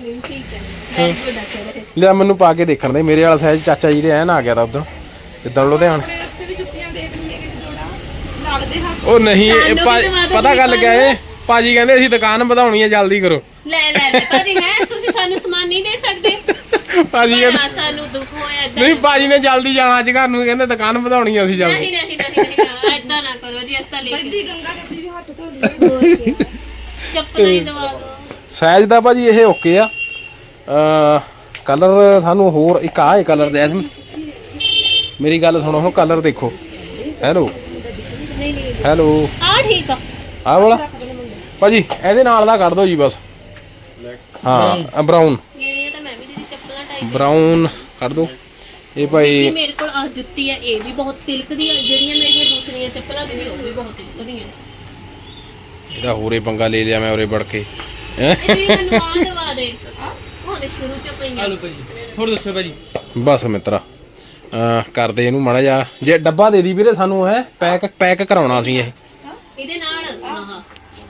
ਨਹੀਂ ਨਹੀਂ ਠੀਕ ਹੈ। ਵੈਰੀ ਗੁੱਡ ਆ ਸਰ ਲਿਆ ਮੈਨੂੰ ਪਾ ਕੇ ਦੇਖਣ ਦੇ ਮੇਰੇ ਵਾਲਾ ਸਾਈਜ਼ ਚਾਚਾ ਜੀ ਦੇ ਐਨ ਆ ਗਿਆ ਤਾਂ ਉਦੋਂ ਜਿੱਦਾਂ ਲੁਧਿਆਣੇ। ਉਹ ਨਹੀਂ ਇਹ ਸਾਨੂੰ ਭਾ- ਵੀ ਦਵਾ ਦਿਓ ਪਤਾ ਗੱਲ ਕਿਆ ਏ? ਭਾਜੀ ਕਹਿੰਦੇ ਅਸੀਂ ਦੁਕਾਨ ਵਧਾਉਣੀ ਹੈ ਜਲਦੀ ਕਰੋ। ਲੈ ਲੈ ਲੈ ਭਾਜੀ ਹੈ ਤੁਸੀਂ ਸਾਨੂੰ ਸਮਾਨ ਨਹੀਂ ਦੇ ਸਕਦੇ। ਭਾਜੀ ਕਹਿੰਦੇ ਬੜਾ ਸਾਨੂੰ ਦੁੱਖ ਹੋਇਆ ਏਦਾਂ ਨਹੀਂ ਭਾਜੀ ਨੇ ਜਲਦੀ ਜਾਣਾ ਅੱਜ ਘਰ ਨੂੰ ਕਹਿੰਦੇ ਦੁਕਾਨ ਵਧਾਉਣੀ ਆ ਅਸੀਂ ਨਹੀਂ ਜਲਦੀ ਨਹੀਂ ਨਹੀਂ ਨਹੀਂ ਏਦਾਂ ਨਾ ਕਰੋ ਜੀ ਅਸਤਾ ਲੈ ਕੇ। ਚੱਪਲ ਹੀ ਦਵਾ ਦਿਓ। ਸਾਈਜ਼ ਦਾ ਭਾਜੀ ਇਹ ਓਕੇ ਆ। ਅ ਕਲਰ ਸਾਨੂੰ ਹੋਰ ਇੱਕ ਆਹ ਹੈ ਕਲਰ ਜੈਸਮੀਨ ਮੇਰੀ ਗੱਲ ਸੁਣੋ ਹੁਣ ਕਲਰ ਦੇਖੋ। ਹੈਲੋ। ਹੈਲੋ। ਆ ਠੀਕ ਆ। ਆਹ ਵਾਲਾ? ਭਾਜੀ ਇਹਦੇ ਨਾਲ ਦਾ ਕੱਢ ਦਿਓ ਜੀ ਬਸ। ਹਾਂ ਬਰਾਊਨ ਬਰਾਊਨ ਕੱਢ ਦਿਓ ਇਹ ਭਾਈ ਮੇਰੇ ਕੋਲ ਆ ਜੁੱਤੀ ਆ ਇਹ ਵੀ ਬਹੁਤ ਤਿਲਕਦੀ ਆ। ਜਿਹੜੀਆਂ ਮੇਰੀਆਂ ਦੂਸਰੀਆਂ ਚੱਪਲਾਂ ਦੀਦੀ ਉਹ ਵੀ ਬਹੁਤ ਤਿਲਕਦੀਆਂ। ਇਹਦਾ ਹੋਰੇ ਪੰਗਾ ਲੈ ਲਿਆ ਮੈਂ ਉਰੇ ਵੜ ਕੇ। ਹੈਂ? ਇਹ ਵੀ ਮੈਨੂੰ ਆ ਦਵਾ ਦੇ। ਉਹਦੇ ਸ਼ੁਰੂ ਚ ਪਈਆਂ। ਭਾਜੀ ਹੋਰ ਦੱਸੋ ਭਾਜੀ ਬਸ ਮਿੱਤਰਾ ਅਹ ਕਰਦੇ ਇਹਨੂੰ ਮਾੜਾ ਜਾ ਜੇ ਡੱਬਾ ਦੇ ਦੀ ਵੀਰੇ ਸਾਨੂੰ ਹੈ ਪੈਕ ਪੈਕ ਕਰਾਉਣਾ ਸੀ ਇਹ। ਇਹਦੇ ਨਾਲ? ਆਹ।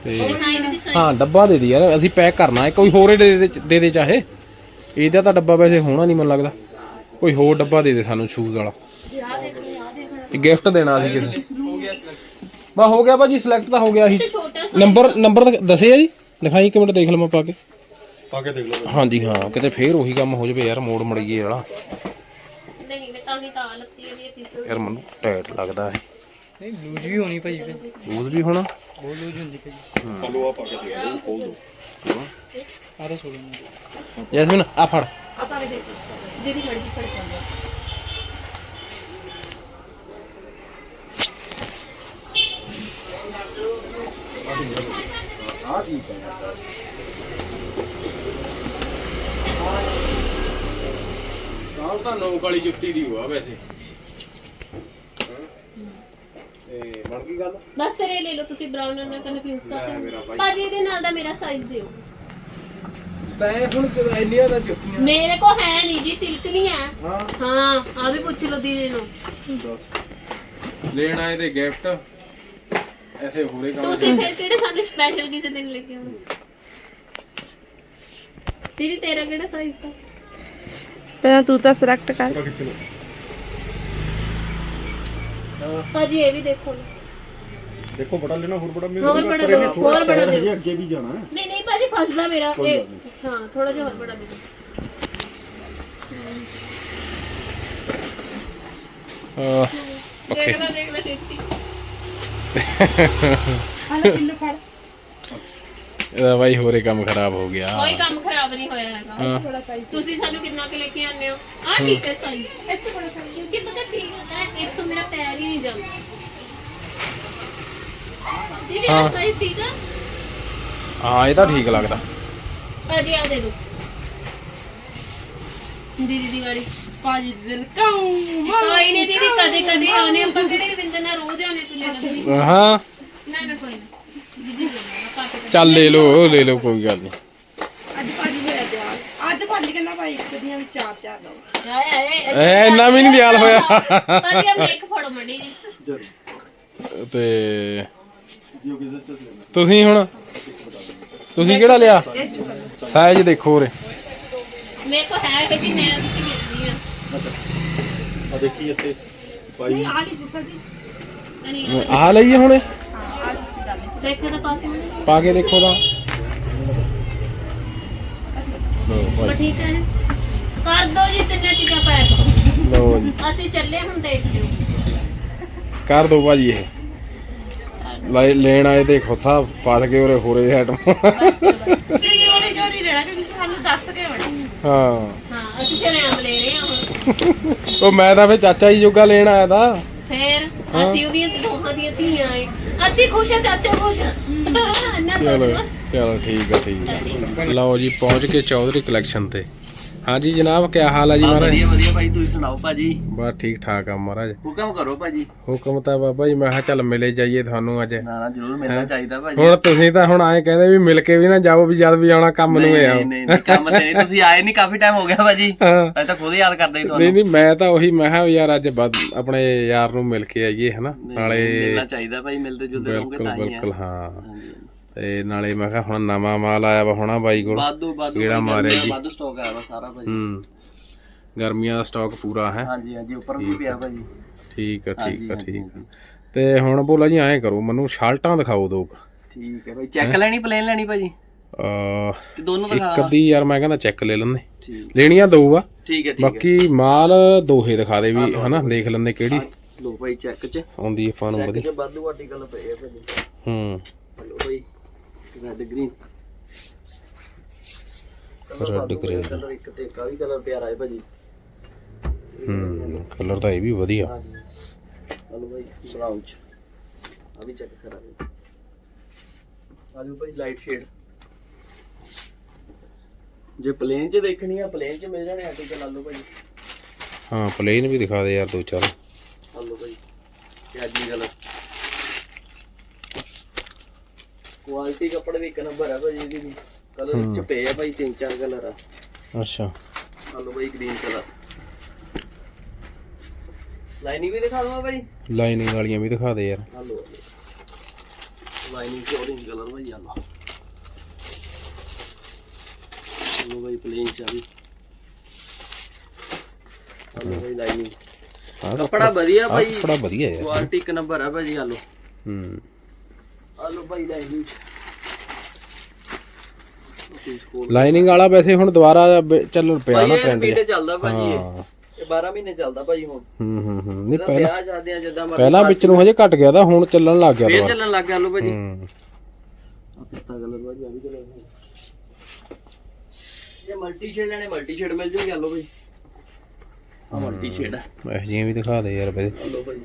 ਤੇ ਉਹ ਸਾਈਜ਼ ਹਾਂ ਡੱਬਾ ਦੇ ਦੀ ਯਾਰ ਅਸੀਂ ਪੈਕ ਕਰਨਾ ਹੈ। ਕੋਈ ਹੋਰ ਹੀ ਦੇ ਦੇ ਦੇ ਦੇ ਚਾਹੇ। ਇਹਦਾ ਤਾਂ ਡੱਬਾ ਵੈਸੇ ਹੋਣਾ ਨਹੀਂ ਮੈਨੂੰ ਲੱਗਦਾ। ਕੋਈ ਹੋਰ ਡੱਬਾ ਦੇ ਦੇ ਸਾਨੂੰ ਸ਼ੂਜ਼ ਵਾਲਾ। ਇਹ ਗਿਫਟ ਦੇਣਾ ਸੀ ਕਿਸੇ ਬਾ ਹੋ ਗਿਆ ਭਾਜੀ ਸਿਲੈਕਟ ਤਾਂ ਹੋ ਗਿਆ ਸੀ ਤੇ ਛੋਟਾ ਸਾ ਨੰਬਰ ਨੰਬਰ ਦੱਸਿਆ ਜੀ। ਲਿਖਾਈ ਇੱਕ ਮਿੰਟ ਦੇਖ ਲਵਾਂ ਪਾ ਕੇ। ਪਾ ਕੇ ਦੇਖ ਲਓ ਹਾਂਜੀ ਹਾਂ ਕਿਤੇ ਫੇਰ ਉਹੀ ਕੰਮ ਹੋ ਜਾਵੇ ਯਾਰ ਮੋੜ ਮੜੀਏ ਵਾਲਾ। ਨਹੀਂ ਨਹੀਂ ਮੈਂ ਤਾਂ ਹੀ ਤਾਂ ਲੱਤੀ ਇਹਦੀ ਇਹ ਪੀਸ ਯਾਰ ਮੈਨੂੰ ਟਾਈਟ ਲੱਗਦਾ ਹੈ ਨਹੀਂ ਲੂਜ ਵੀ ਹੋਣੀ ਭਾਜੀ ਫਿਰ। ਲੂਜ਼ ਵੀ ਹੋਣਾ? ਬਹੁਤ ਲੂਜ ਹੁੰਦੀ ਭਾਜੀ ਹਲੋ ਆ ਪਾ ਕੇ ਦੇਖ ਲਓ ਖੋਲ ਦਿਓ ਆਰਾ ਸੋਲੋ ਜੈਸਮੀਨ ਆ ਫੜ। ਆਪਾਂ ਵੀ ਦੇ ਜਿਹੜੀ ਮਰਜ਼ੀ ਫੜ ਪਾਉਂਦੇ ਨਾਲ ਤਾਂ ਨੋਕ ਵਾਲੀ ਜੁੱਤੀ ਦੀ ਹੋਆ ਵੈਸੇ। ਤੇ ਬਣ ਗਈ ਗੱਲ? ਬਸ ਫਿਰ ਇਹ ਲੈ ਲਓ ਤੁਸੀਂ ਬ੍ਰਾਊਨ ਨਾਲ ਕਨਫਿਊਜ਼ ਲੈ ਮੇਰਾ ਕਰ ਭਾਈ। ਭਾਜੀ ਇਹਦੇ ਨਾਲ ਦਾ ਮੇਰਾ ਸਾਈਜ਼ ਦਿਓ। ਤੈਂ ਹੁਣ ਇੰਨੀਆਂ ਦਾ ਚੁੱਕੀਆਂ ਮੇਰੇ ਕੋ ਹੈ ਨਹੀਂ ਜੀ ਤਿਲਕ ਨਹੀਂ ਹੈ। ਹਾਂ। ਹਾਂ ਆ ਵੀ ਪੁੱਛ ਲਓ ਦੀਦੀ ਨੂੰ। ਦੱਸ। ਲੈਣ ਆਏ ਤੇ ਗਿਫਟ ਐਸੇ ਹੋਰੇ ਕੰਮ ਤੁਸੀਂ ਫਿਰ ਕਿਹੜੇ ਸਾਨੂੰ ਸਪੈਸ਼ਲ ਕਿਸੇ ਦਿਨ ਲੈ ਕੇ ਆਉਣਾ? ਦੀਦੀ ਤੇਰਾ ਕਿਹੜਾ ਸਾਈਜ਼ ਦਾ? ਪਹਿਲਾਂ ਤੂੰ ਤਾਂ ਸਿਲੈਕਟ ਕਰ। ਖਿੱਚ ਲਓ। ਭਾਜੀ ਇਹ ਵੀ ਦੇਖੋ ਨਾ। ਦੇਖੋ ਬੜਾ ਲੈਣਾ ਹੋਰ ਬੜਾ ਮਿਲ ਹੋਰ ਬੜਾ ਦਿਓ, ਹੋਰ ਬੜਾ ਦਿਓ। ਅੱਗੇ ਵੀ ਜਾਣਾ ਹੈ। ਨਹੀਂ ਨਹੀਂ ਭਾਜੀ ਫਸਦਾ ਮੇਰਾ। ਇਹ ਹਾਂ ਥੋੜਾ ਜਿਹਾ ਹੋਰ ਬੜਾ ਦੇ ਦਿਓ। ਓਕੇ। ਦੇਖ ਲੈ ਦੇਖ ਲੈ। ਛੇਤੀ ਇਹਦਾ ਬਾਈ ਹੋਰੇ ਕੰਮ ਖਰਾਬ ਹੋ ਗਿਆ। ਕੋਈ ਕੰਮ ਖਰਾਬ ਨਹੀਂ ਹੋਇਆ ਹੈਗਾ। ਤੁਸੀਂ ਸਾਨੂੰ ਕਿੰਨਾ ਕੁ ਲੈ ਕੇ ਆਉਂਦੇ ਹੋ? ਆ ਠੀਕ ਹੈ ਸਾਈਜ਼ ਇੱਥੇ ਬੜਾ ਸਾਈਜ਼ ਕਿਉਂਕਿ ਪਤਾ ਠੀਕ ਹੈ ਇੱਥੋਂ ਮੇਰਾ ਪੈਰ ਹੀ ਨਹੀਂ ਜਾਂਦਾ। ਦੀਦੀ ਆ ਠੀਕ ਹੈ ਹਾਂ ਇਹ ਤਾਂ ਠੀਕ ਲੱਗਦਾ। ਭਾਜੀ ਆ ਦੇ ਦੋ ਦੀਦੀ ਦੀ ਵਾਲੀ ਪਾਜੀ ਦਿਲ ਕਾਉ ਕੋਈ ਨਹੀਂ ਦੀਦੀ ਕਦੇ ਕਦੇ ਆਉਣੇ ਆਪਾਂ ਕਿਹੜੇ ਵਿੰਦਰ ਨਾਲ ਰੋਜ਼ ਆਉਣੇ ਤੂੰ। ਲੈ ਲੈ ਹਾਂ। ਨਾ ਨਾ ਕੋਈ ਨਾ। ਦੀਦੀ ਦੇ ਦੇਣਾ, ਪਾ ਕੇ ਦੇ ਚੱਲ ਲੈ ਲਓ ਲੈ ਲਓ ਕੋਈ ਗੱਲ ਨਹੀਂ। ਅੱਜ ਪਾਜੀ ਹੋਇਆ ਤਿਆਰ ਅੱਜ ਪਾਜੀ ਕਹਿੰਦਾ ਭਾਈ ਇੱਕ ਦੀਆਂ ਵੀ ਚਾਰ ਚਾਰ ਦੋ ਦੇਣਾ। ਆਏ ਆਏ। ਐ ਇੰਨਾ ਵੀ ਨਹੀਂ ਦਿਆਲ ਹੋਇਆ। ਭਾਜੀ ਆ ਮੇਕ ਫੜੋ ਮੰਡੀ ਜੀ ਤੇ ਤੁਸੀਂ ਹੁਣ ਤੁਸੀਂ ਕਿਹੜਾ ਲਿਆ? ਸਾਈਜ਼ ਦੇਖੋ ਉਰੇ। ਮੇਰੇ ਕੋ ਹੈ ਕਿ ਜੀ ਮੈਂ ਤੁਸੀਂ ਮਿਲਦੀ ਆ ਆ ਦੇਖੀ ਇੱਥੇ ਪਾਈ ਆ ਨਹੀਂ ਦਿਸਦੀ ਨਹੀਂ ਆ ਲਈਏ ਹੁਣ? ਦੇਖੋ ਤਾਂ ਪਾ ਕੇ ਮੈਨੂੰ। ਪਾ ਕੇ ਦੇਖੋ ਤਾਂ। ਠੀਕ ਹੈ। ਕਰ ਦੋ ਜੀ ਤਿੰਨੇ ਚੀਜ਼ਾਂ ਪੈਕ। ਲਓ ਜੀ। ਅਸੀਂ ਚੱਲੇ ਹੁਣ ਦੇਖ ਲਿਓ। ਕਰ ਦੋ ਭਾਜੀ ਇਹ। ਲੈ ਲੈਣ ਆਏ ਤੇ ਖੁੱਸਾ ਪਾ ਕੇ ਉਰੇ ਹੋਰੇ ਆਈਟਮ ਚੋਰੀ ਚੋਰੀ ਲੈਣਾ ਕਿਉਂਕਿ ਸਾਨੂੰ ਦੱਸ ਕੇ ਹਾਂ। ਹਾਂ ਅਸੀਂ ਤੇ ਰੈਮ ਲੈ ਰਹੇ ਹਾਂ ਉਹ ਮੈਂ ਤਾਂ ਫੇ ਚਾਚਾ ਜੀ ਜੋਗਾ ਲੈਣ ਆਇਆ ਤਾਂ। ਫੇਰ ਅਸੀਂ ਉਹਦੀਆਂ ਦੋਹਾਂ ਦੀਆਂ ਧੀਆਂ ਏ। ਅਸੀਂ ਖੁਸ਼ ਆ ਚਾਚਾ ਖੁਸ਼। ਆ ਨਾ ਚਲੋ ਚਲੋ ਠੀਕ ਆ ਠੀਕ ਆ। ਲਓ ਜੀ ਪਹੁੰਚ ਕੇ ਚੌਧਰੀ ਕਲੈਕਸ਼ਨ ਤੇ। ਹਾਂਜੀ ਜਨਾਬ ਕੀ ਹਾਲ ਆ ਜੀ ਮਹਾਰਾਜ? ਵਧੀਆ ਵਧੀਆ ਭਾਈ ਤੁਸੀਂ ਸੁਣਾਓ ਭਾਜੀ? ਬਸ ਠੀਕ ਠਾਕ ਆ ਮਹਾਰਾਜ। ਹੁਕਮ ਕਰੋ ਭਾਜੀ। ਹੁਕਮ ਤਾਂ ਬਾਬਾ ਜੀ ਮੈਂ ਕਿਹਾ ਚੱਲ ਮਿਲੇ ਜਾਈਏ ਤੁਹਾਨੂੰ ਅੱਜ। ਨਾ ਨਾ ਜ਼ਰੂਰ ਮਿਲਣਾ ਚਾਹੀਦਾ ਭਾਜੀ। ਹੁਣ ਤੁਸੀਂ ਤਾਂ ਹੁਣ ਆਏ ਕਹਿੰਦੇ ਵੀ ਮਿਲ ਕੇ ਵੀ ਨਾ ਜਾਓ ਵੀ ਜਦ ਵੀ ਆਉਣਾ ਕੰਮ ਨੂੰ ਨਹੀਂ ਹੀ ਆਓ ਨਹੀਂ ਨਹੀਂ ਨਹੀਂ, ਕੰਮ ਤੇ ਨਹੀਂ ਤੁਸੀਂ ਆਏ ਨਹੀਂ ਕਾਫੀ ਟਾਈਮ ਹੋ ਗਿਆ ਭਾਜੀ। ਹਾਂ। ਅਸੀਂ ਤਾਂ ਖੁਦ ਯਾਦ ਕਰਦੇ ਨਹੀਂ ਤੁਹਾਨੂੰ। ਨਹੀਂ ਮੈਂ ਤਾਂ ਉਹੀ ਮੈਂ ਕਿਹਾ ਵੀ ਯਾਰ ਅੱਜ ਆਪਣੇ ਯਾਰ ਨੂੰ ਮਿਲ ਕੇ ਆਈਏ ਹਨਾ? ਨਾਲੇ ਮਿਲਣਾ ਚਾਹੀਦਾ ਭਾਈ ਮਿਲਦੇ ਜੁਲਦੇ ਰਹੋਗੇ ਬਿਲਕੁਲ ਤਾਂ ਹੀ ਹੈ ਬਿਲਕੁਲ ਹਾਂ। ਹਾਂਜੀ। ਤੇ ਨਾਲੇ ਮੈਂ ਕਿਹਾ ਹੁਣ ਨਵਾਂ ਮਾਲ ਆਇਆ ਵਾ ਹੋਣਾ ਬਾਈ ਕੋਲ। ਵਾਧੂ ਵਾਧੂ ਭਾਈ, ਮਾਰਿਆ ਜੀ। ਵਾਧੂ ਸਟਾਕ ਆਇਆ ਵਾ ਸਾਰਾ ਭਾਜੀ ਹੂੰ ਗਰਮੀਆਂ ਦਾ ਸਟਾਕ ਪੂਰਾ ਹੈ। ਹਾਂਜੀ ਹਾਂਜੀ ਉੱਪਰ ਵੀ ਪਿਆ ਭਾਜੀ ਠੀਕ ਆ ਹਾਂਜੀ, ਠੀਕ ਆ ਹਾਂਜੀ, ਠੀਕ ਆ। ਤੇ ਹੁਣ ਬੋਲਾ ਜੀ ਐਂ ਕਰੋ ਮੈਨੂੰ ਸ਼ਰਟਾਂ ਦਿਖਾਓ ਦੋ। ਠੀਕ ਹੈ ਭਾਈ ਚੈੱਕ ਲੈਣੀ ਪਲੇਨ ਲੈਣੀ ਭਾਜੀ? ਕਿ ਦੋਨੋਂ ਦਿਖਾ? ਇੱਕ ਅੱਧੀ ਯਾਰ ਮੈਂ ਕਹਿੰਦਾ ਚੈੱਕ ਲੈ ਲੈਂਦੇ। ਲੈਣੀਆਂ ਦੋ ਆ। ਠੀਕ ਹੈ ਠੀਕ ਹੈ ਬਾਕੀ ਮਾਲ ਦੋਹੇ ਦਿਖਾ ਦੇ ਵੀ ਹਨਾ ਦੇਖ ਲੈਂਦੇ ਕਿਹੜੀ। ਲੋ ਭਾਈ ਚੈੱਕ ਚ। ਆਉਂਦੀ ਆਪਾਂ ਨੂੰ ਚੈੱਕ ਵਧੀਆ। ਚ ਵਾਧੂ ਆਰਟੀਕਲ ਪਏ ਆ ਭਾਜੀ। ਹੂੰ। ਹਲੋ ਭਾਈ red green Red green। Colour ਇੱਕ ਤੇ ਕਾਵੀ ਕਲਰ ਪਿਆਰਾ ਹੈ ਭਾਜੀ। ਹੂੰ ਕਲਰ ਤਾਂ ਇਹ ਵੀ ਵਧੀਆ। ਹਾਂਜੀ। ਹਲੋ ਭਾਈ ਬਰਾਊਨ ਚ। ਆ ਵੀ ਚੈੱਕ ਕਰਾ ਦੇ ਆਜੋ ਭਾਈ ਲਾਈਟ ਸ਼ੇਡ ਜੇ ਪਲੇਨ ਚ ਦੇਖਣੀ ਆ ਪਲੇਨ ਚ ਮਿਲ ਜਾਣੇ ਆਰਟੀਕਲ ਆਲੋ ਭਾਈ। ਹਾਂ ਪਲੇਨ ਵੀ ਦਿਖਾ ਦੇ ਯਾਰ ਦੋ ਚਾਰ। ਆਲੋ ਭਾਈ ਪਿਆਜੀ ਕਲਰ ਕੁਆਲਿਟੀ ਕੱਪੜੇ ਵੀ ਇੱਕ ਨੰਬਰ ਆ ਭਾਜੀ ਇਹਦੀ ਵੀ। ਕਲਰ ਚ ਪਏ ਆ ਭਾਈ ਤਿੰਨ ਚਾਰ ਕਲਰ ਆ। ਅੱਛਾ। ਆਲੋ ਭਾਈ ਗ੍ਰੀਨ ਕਲਰ ਲਾਈਨਿੰਗ ਵੀ ਦਿਖਾ ਦਵਾਂ ਭਾਈ? ਲਾਈਨਿੰਗ ਵਾਲੀਆਂ ਵੀ ਦਿਖਾ ਦੇ ਯਾਰ। ਆਲੋ ਲਾਈਨਿੰਗ ਚ orange ਕਲਰ ਭਾਈ ਆਲੋ ਆਲੋ ਭਾਈ ਪਲੇਨ ਚ ਆ ਵੀ। ਆਲੋ ਭਾਈ ਲਾਈਨਿੰਗ ਕੱਪੜਾ ਵਧੀਆ ਭਾਈ। ਕੱਪੜਾ ਵਧੀਆ ਯਾਰ। ਕੁਆਲਿਟੀ ਇੱਕ ਨੰਬਰ ਆ ਭਾਜੀ ਆਲੋ ਹੂੰ। ਆਲੋ ਭਾਈ ਲਾਈਨਿੰਗ ਲਾਈਨਿੰਗ ਵਾਲਾ ਵੈਸੇ ਹੁਣ ਦੁਬਾਰਾ ਬ- ਚੱਲਣ ਪਿਆ ਭਾਈ ਨਾ ਇਹ ਟ੍ਰੈਂਡ ਰਿਪੀਟ ਚੱਲਦਾ ਭਾਜੀ ਇਹ। ਹਾਂ। ਇਹ 12 ਮਹੀਨੇ ਚੱਲਦਾ ਭਾਜੀ ਹੁਣ। ਹੂੰ ਹੂੰ ਹੂੰ। ਨਹੀਂ ਪਹਿਲਾਂ ਵਿਆਹ ਸ਼ਾਦੀਆਂ ਜਿੱਦਾਂ ਮਰਜ਼ੀ ਪਹਿਲਾਂ ਵਿੱਚ ਨੂੰ ਹਜੇ ਘਟ ਗਿਆ ਤਾਂ ਹੁਣ ਚੱਲਣ ਲੱਗ ਗਿਆ ਫੇਰ ਦੁਬਾਰਾ। ਚੱਲਣ ਲੱਗ ਗਿਆ ਆਲੋ ਭਾਜੀ ਹੂੰ। ਆ ਪਿਸਤਾ ਕਲਰ ਭਾਜੀ ਆ ਵੀ ਕਲਰ ਇਹ ਮਲਟੀ ਸ਼ੇਡ ਲੈਣੇ ਮਲਟੀ ਸ਼ੇਡ ਮਿਲ ਜੂਗੀ ਆਲੋ ਭਾਈ। ਆ ਮਲਟੀ ਸ਼ੇਡ ਹੈ ਇਹ ਜਿਹੀਆਂ ਵੀ ਦਿਖਾ ਦੇ ਯਾਰ ਵੈਸੇ ਆਲੋ ਭਾਈ।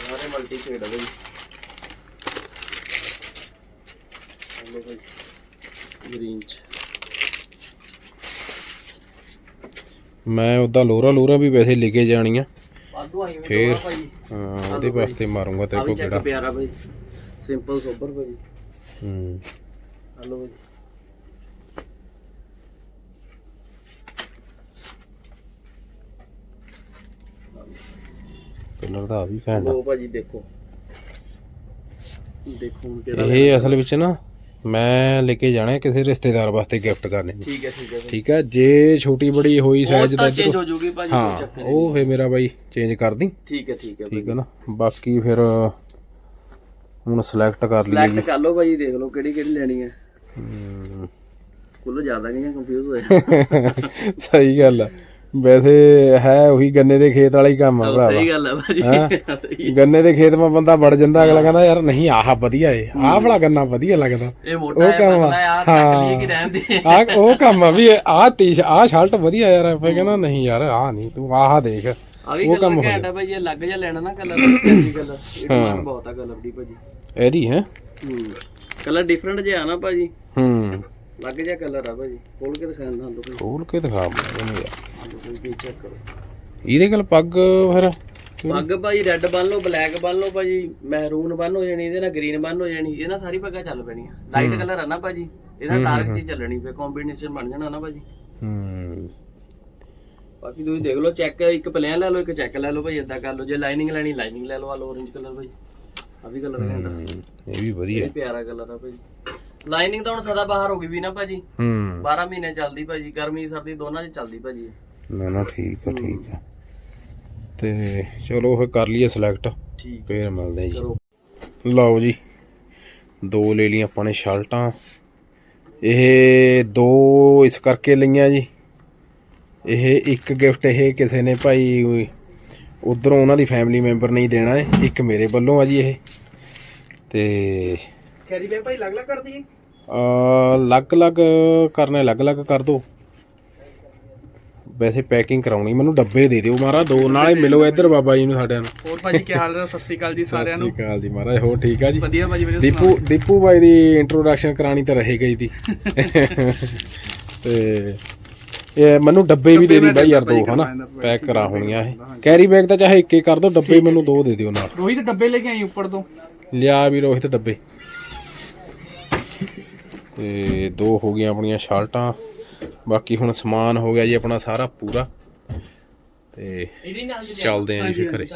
ਸਾਰੇ ਮਲਟੀ ਸ਼ੇਡ ਹੈ ਭਾਈ। ਮੈਂ ਉਹਦਾ ਲੋਰਾ ਲੋਰਾ ਵੀ ਵੈਸੇ ਲੈ ਕੇ ਜਾਣੀਆਂ। ਵਾਧੂ ਹਾਂ ਉਹਦੇ ਵਾਸਤੇ ਮਾਰੂੰਗਾ ਤੇਰੇ ਕੋਲ ਕਿਹੜਾ। ਪਿਆਰਾ ਭਾਈ। ਸਿੰਪਲ ਸੋਬਰ ਭਾਈ। ਹੂੰ। ਹਲੋ ਭਾਈ। ਕਲਰ ਦਾ ਵੀ ਘੈਂਟ ਲੋ ਭਾਜੀ ਦੇਖੋ। ਦੇਖੋ ਇਹ ਅਸਲ ਵਿੱਚ ਨਾ ਮੈਂ ਲੈ ਕੇ ਜਾਣਾ ਕਿਸੇ ਰਿਸ਼ਤੇਦਾਰ ਵਾਸਤੇ ਗਿਫਟ ਕਰਨੇ ਨੂੰ। ਠੀਕ ਹੈ ਠੀਕ ਹੈ। ਠੀਕ ਹੈ ਜੇ ਛੋਟੀ ਬੜੀ ਹੋਈ ਸਾਈਜ਼ ਦਾ ਚੇਂਜ ਹੋ ਜੂਗੀ ਭਾਜੀ ਕੋਈ ਚੱਕਰ ਨਹੀਂ। ਉਹ ਫੇ ਮੇਰਾ ਬਾਈ ਚੇਂਜ ਕਰ ਦੀ। ਠੀਕ ਹੈ ਠੀਕ ਹੈ ਠੀਕ ਹੈ ਨਾ ਬਾਕੀ ਫਿਰ ਹੁਣ ਸਿਲੈਕਟ ਕਰ ਲਈਏ ਸਿਲੈਕਟ ਕਰ ਲਓ ਭਾਜੀ ਦੇਖ ਲਓ ਕਿਹੜੀ ਕਿਹੜੀ ਲੈਣੀ ਹੈ। ਕੁੱਲ ਜ਼ਿਆਦਾ ਗਈਆਂ ਕੰਫਿਊਜ਼ ਹੋਏ। *laughs* ਸਹੀ ਗੱਲ ਆ। ਵੈਸੇ ਹੈ ਉਹੀ ਗੰਨੇ ਦੇ ਖੇਤ ਵਾਲਾ ਹੀ ਕੰਮ ਆ ਭਰਾਵਾ। ਸਹੀ ਗੱਲ ਹੈ? ਭਾਜੀ। ਗੰਨੇ ਦੇ ਖੇਤ 'ਮਾ ਬੰਦਾ ਵੜ ਜਾਂਦਾ ਅਗਲਾ ਕਹਿੰਦਾ ਯਾਰ ਨਹੀਂ ਆਹ ਵਧੀਆ ਏ। ਆਹ ਵਾਲਾ ਗੰਨਾ ਵਧੀਆ ਲੱਗਦਾ। ਇਹ ਮੋਟਾ ਹੈ ਆ। ਪਤਲਾ ਯਾਰ ਚੱਕ ਲਈਏ ਕਿ ਰਹਿਣ ਦੇ। ਆਹ ਉਹ ਕੰਮ ਆ ਵੀ ਆਹ ਟੀ ਆਹ ਸ਼ਰਟ ਵਧੀਆ ਯਾਰ। ਫੇ ਕਹਿੰਦਾ ਨਹੀਂ ਯਾਰ ਆਹ ਨਹੀਂ ਤੂੰ ਆਹ ਦੇਖ। ਆ ਉਹ ਕੰਮ ਹੋ ਘੈਂਟ ਆ ਭਾਜੀ ਇਹ ਲੱਗ ਜਾ ਲੈਣਾ ਨਾ ਕਲਰ ਕਲਰ *coughs* ਇਹ ਡਿਮਾਂਡ ਬਹੁਤ ਆ ਕਲਰ ਦੀ ਭਾਜੀ। ਇਹਦੀ ਹੈ? ਹੂੰ। ਕਲਰ ਡਿਫਰੈਂਟ ਜਿਹਾ ਨਾ ਭਾਜੀ। ਹੂੰ। ਲੱਗ ਜਾ ਕਲਰ ਆ ਭਾਜੀ। ਖੋਲ ਕੇ ਦਿਖਾਉਂਦਾ ਤੁਹਾਨੂੰ ਖੋਲ ਕੇ ਦਿਖਾ ਮੈਨੂੰ ਯਾਰ। ਕੋਈ ਚੈੱਕ ਕਰੋ। ਇਹਦੇ ਕੋਲ ਪੱਗ ਫਿਰ? ਪੱਗ ਭਾਜੀ ਰੈੱਡ ਬੰਨ ਲਓ ਬਲੈਕ ਬੰਨ ਲਓ ਭਾਜੀ। ਮਹਿਰੂਨ ਬੰਨ ਹੋ ਜਾਣੀ ਇਹਦੇ ਨਾਲ ਗ੍ਰੀਨ ਬੰਨ ਹੋ ਜਾਣੀ। ਇਹ ਨਾਲ ਸਾਰੀ ਪੱਗਾਂ ਚੱਲ ਪੈਣੀਆਂ। ਲਾਈਟ ਕਲਰ ਆ ਨਾ ਭਾਜੀ। ਇਹਦਾ ਡਾਰਕ ਜੀ ਚੱਲਣੀ ਫੇ ਕੰਬੀਨੇਸ਼ਨ ਬਣ ਜਾਣਾ ਨਾ ਭਾਜੀ। ਹੂੰ। ਬਾਕੀ ਤੁਸੀਂ ਦੇਖ ਲਓ ਚੈੱਕ ਇੱਕ ਪਲੇਨ ਲੈ ਲਓ ਇੱਕ ਚੈੱਕ ਲੈ ਲਓ ਭਾਈ ਏਦਾਂ ਕਰ ਲਓ। ਜੇ ਲਾਈਨਿੰਗ ਲੈਣੀ ਲਾਈਨਿੰਗ ਲੈ ਲਓ ਆ ਲਓ orange ਕਲਰ ਭਾਈ ਆ ਵੀ ਕਲਰ ਹੂੰ, ਇਹ ਵੀ ਵਧੀਆ। ਇਹ ਪਿਆਰਾ ਕਲਰ ਆ ਭਾਜੀ। ਲਾਈਨਿੰਗ ਤਾਂ ਹੁਣ ਸਦਾ ਬਾਹਰ ਹੋ ਗਈ ਵੀ ਨਾ ਭਾਜੀ। ਹੂੰ। 12 ਮਹੀਨੇ ਚੱਲਦੀ ਭਾਜੀ ਗਰਮੀ ਸਰਦੀ ਦੋਨਾਂ 'ਚ ਚੱਲਦੀ ਭਾਜੀ ਇਹ। ਨਾ ਨਾ ਠੀਕ ਆ ਠੀਕ ਆ। ਤੇ ਚਲੋ ਫਿਰ ਕਰ ਲਈਏ ਸਿਲੈਕਟ ਠੀਕ ਫੇਰ ਮਿਲਦੇ ਜੀ। ਕਰੋ। ਲਓ ਜੀ ਦੋ ਲੈ ਲਈਆਂ ਆਪਾਂ ਨੇ ਸ਼ਰਟਾਂ। ਇਹ ਦੋ ਇਸ ਕਰਕੇ ਲਈਆਂ ਜੀ। ਇਹ ਇੱਕ ਗਿਫਟ ਇਹ ਕਿਸੇ ਨੇ ਭਾਈ ਉਧਰੋਂ ਉਹਨਾਂ ਦੀ ਫੈਮਿਲੀ ਮੈਂਬਰ ਨਹੀਂ ਦੇਣਾ ਹੈ ਇੱਕ ਮੇਰੇ ਵੱਲੋਂ ਆ ਜੀ ਇਹ। ਤੇ ਕੈਰੀ ਬੈਗ ਭਾਈ ਲੱਗ ਲੱਗ ਕਰਦੀ ਅ ਅਲੱਗ-ਅਲੱਗ ਕਰਨਾ ਅਲੱਗ-ਅਲੱਗ ਕਰ ਦੋ। ਵੈਸੇ ਪੈਕਿੰਗ ਕਰਾਉਣੀ ਮੈਨੂੰ ਡੱਬੇ ਦੇ ਦਿਓ ਮਹਾਰਾਜ ਦੋ ਨਾਲੇ ਮਿਲੋ ਇੱਧਰ ਬਾਬਾ ਜੀ ਨੂੰ ਸਾਡਿਆਂ ਨੂੰ। ਹੋਰ ਭਾਜੀ ਕੀ ਹਾਲ ਹੈ ਸਤਿ ਸ਼੍ਰੀ ਅਕਾਲ ਜੀ ਸਾਰਿਆਂ ਸਤਿ ਨੂੰ ਸ਼੍ਰੀ ਅਕਾਲ ਜੀ ਮਹਾਰਾਜ ਹੋਰ ਠੀਕ ਆ ਜੀ? ਵਧੀਆ ਭਾਜੀ ਵਧੀਆ ਦੀਪੂ ਦੀਪੂ ਬਾਈ ਦੀ ਇੰਟਰੋਡਕਸ਼ਨ ਕਰਾਣੀ ਤਾਂ ਰਹੇ ਗਈ ਦੀ। ਤੇ ਇਹ ਮੈਨੂੰ ਡੱਬੇ ਵੀ ਦੇ ਦੀ ਬਾਈ ਯਾਰ ਦੋ ਹਨਾ? ਪੈਕ ਕਰਾ ਹੋਣੀਆਂ ਇਹ। ਕੈਰੀ ਬੈਗ ਤਾਂ ਚਾਹੇ ਇੱਕ ਹੀ ਕਰ ਦੋ ਡੱਬੇ ਮੈਨੂੰ ਦੋ ਦੇ ਦਿਓ ਨਾਲ। ਰੋਹਿਤ ਡੱਬੇ ਲੈ ਕੇ ਆਈ ਉੱਪਰ ਤੋਂ। ਲਿਆ ਵੀ ਰੋਹਿਤ ਡੱਬੇ। ਤੇ ਦੋ ਹੋ ਗਈਆਂ ਆਪਣੀਆਂ ਸ਼ਰਟਾਂ ਬਾਕੀ ਹੁਣ ਸਮਾਨ ਹੋ ਗਿਆ ਜੀ ਆਪਣਾ ਸਾਰਾ ਪੂਰਾ। ਤੇ ਚੱਲਦੇ ਆਂ ਜੀ ਫਿਰ ਘਰੇ।